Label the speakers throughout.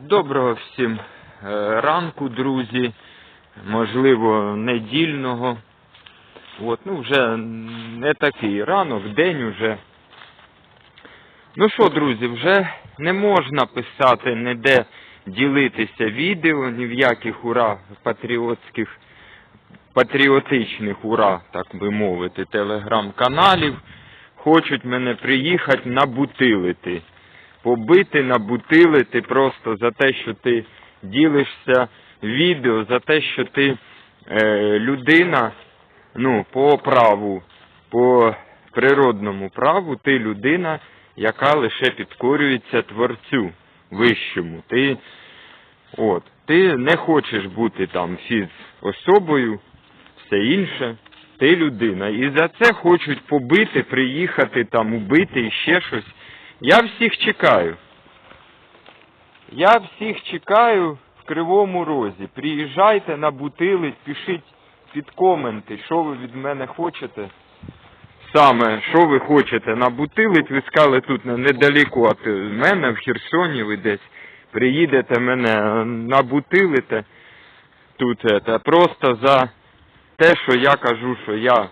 Speaker 1: Доброго всім е, ранку, друзі. Можливо, недільного. От, ну вже не такий ранок, день уже. Ну що, друзі, вже не можна писати ніде ділитися відео, ні в яких ура патріотських, патріотичних ура, так би мовити, телеграм-каналів. Хочуть мене приїхати набутилити побити, набутилити просто за те, що ти ділишся відео, за те, що ти е, людина, ну, по праву, по природному праву, ти людина, яка лише підкорюється творцю вищому. Ти, от, ти не хочеш бути там фіз особою, все інше. Ти людина. І за це хочуть побити, приїхати там, убити і ще щось. Я всіх чекаю. Я всіх чекаю в Кривому Розі. Приїжджайте на бутилить, пишіть під коменти, що ви від мене хочете. Саме, що ви хочете на бутилить, ви сказали тут недалеко від мене, в Херсоні ви десь приїдете мене набутилите тут это, просто за те, що я кажу, що я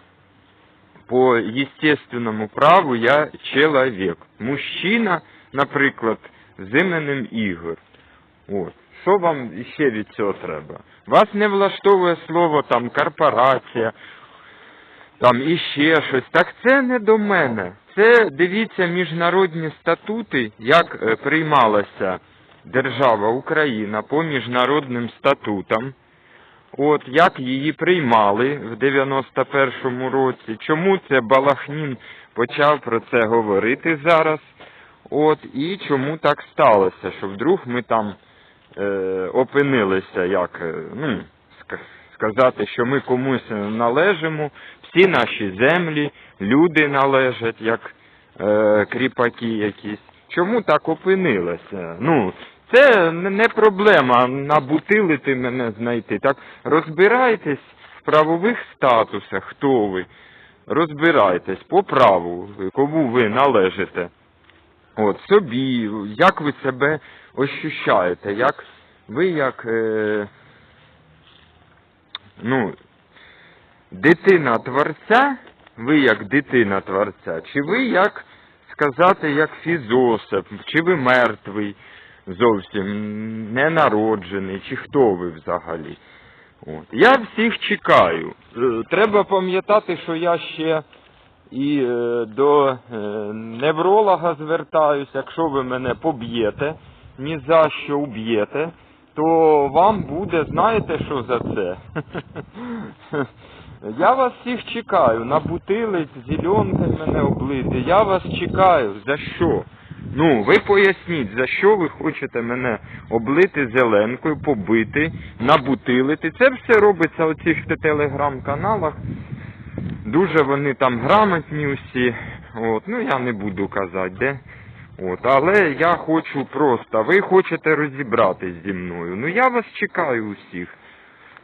Speaker 1: по естественному праву я чоловік. Мужчина, наприклад, з іменем Ігор. От. Що вам ще від цього треба? Вас не влаштовує слово там корпорація, там іще щось. Так це не до мене. Це дивіться міжнародні статути, як е, приймалася держава Україна по міжнародним статутам. От як її приймали в 91-му році. Чому це Балахнін почав про це говорити зараз? От і чому так сталося, що вдруг ми там е, опинилися, як е, ну, сказати, що ми комусь належимо, всі наші землі, люди належать, як е, кріпаки якісь. Чому так опинилося? Ну, це не проблема набутилити мене знайти. Так розбирайтесь в правових статусах, хто ви. Розбирайтесь по праву, кому ви належите. От, собі, як ви себе ощущаєте, як ви як е, ну, дитина творця, ви як дитина творця, чи ви як сказати, як фізософ, чи ви мертвий зовсім ненароджений, чи хто ви взагалі? От. Я всіх чекаю. Е, Треба пам'ятати, що я ще і е, до е, невролога звертаюся, якщо ви мене поб'єте, ні за що уб'єте, то вам буде, знаєте, що за це? Я вас всіх чекаю, на бутилиць, зеленкою мене облити. Я вас чекаю. За що? Ну, ви поясніть, за що ви хочете мене облити зеленкою, побити, набутилити. Це все робиться у цих телеграм-каналах. Дуже вони там грамотні усі. От, ну я не буду казати, де. От, але я хочу просто, ви хочете розібратись зі мною. Ну я вас чекаю усіх.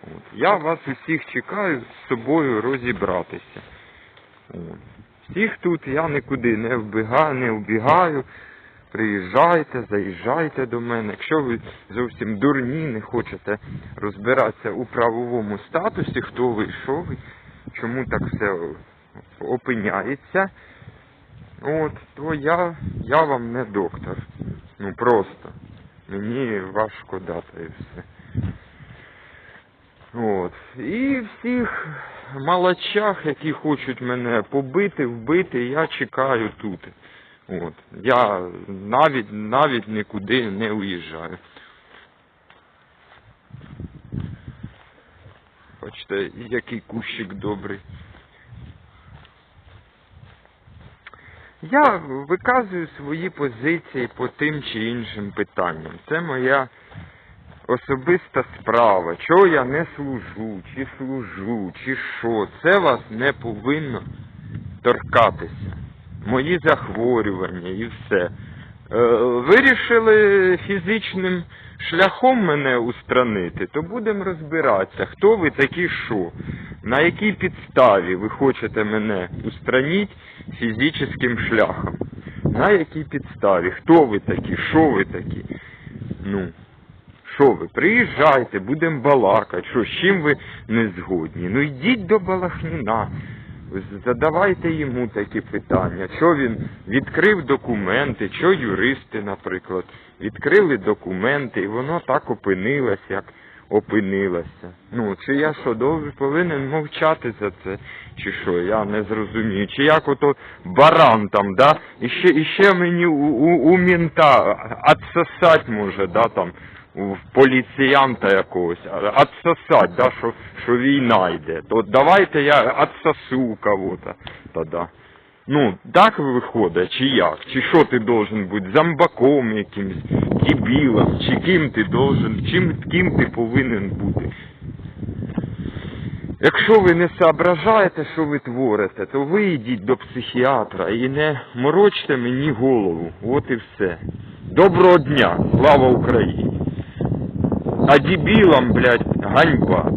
Speaker 1: От, я вас усіх чекаю з собою розібратися. От. Всіх тут я нікуди не вбігаю, не вбігаю. Приїжджайте, заїжджайте до мене. Якщо ви зовсім дурні, не хочете розбиратися у правовому статусі, хто ви, що ви, чому так все опиняється, от, то я, я вам не доктор. Ну просто. Мені та і все. От. І всіх малачах, які хочуть мене побити, вбити, я чекаю тут. От. Я навіть навіть нікуди не уїжджаю. Бачите, який кущик добрий. Я виказую свої позиції по тим чи іншим питанням. Це моя особиста справа. Чого я не служу, чи служу, чи що. Це вас не повинно торкатися. Мої захворювання і все. Е, вирішили фізичним шляхом мене устранити, то будемо розбиратися, хто ви такі що. На якій підставі ви хочете мене устранити фізичним шляхом? На якій підставі? Хто ви такі? Що ви такі? Ну, що ви, приїжджайте, будемо балакати, що, з чим ви не згодні? Ну йдіть до Балахніна, задавайте йому такі питання. Що він відкрив документи, що юристи, наприклад, відкрили документи, і воно так опинилось, як опинилося. Ну, чи я що, довго повинен мовчати за це, чи що, я не зрозумію. Чи як ото баран там, да, і ще, і ще мені у, у, у мінта отсосать може, да, там, в поліціянта якогось, отсосать, да, що, що війна йде. То давайте я отсосу кого-то тоді. Ну, так виходить, чи як? Чи що ти должен бути? Зомбаком якимсь, дебілом, чи ким ти должен, чим, ким ти повинен бути? Якщо ви не соображаєте, що ви творите, то ви йдіть до психіатра і не морочте мені голову. От і все. Доброго дня, слава Україні! А дебілам, блядь, ганьба.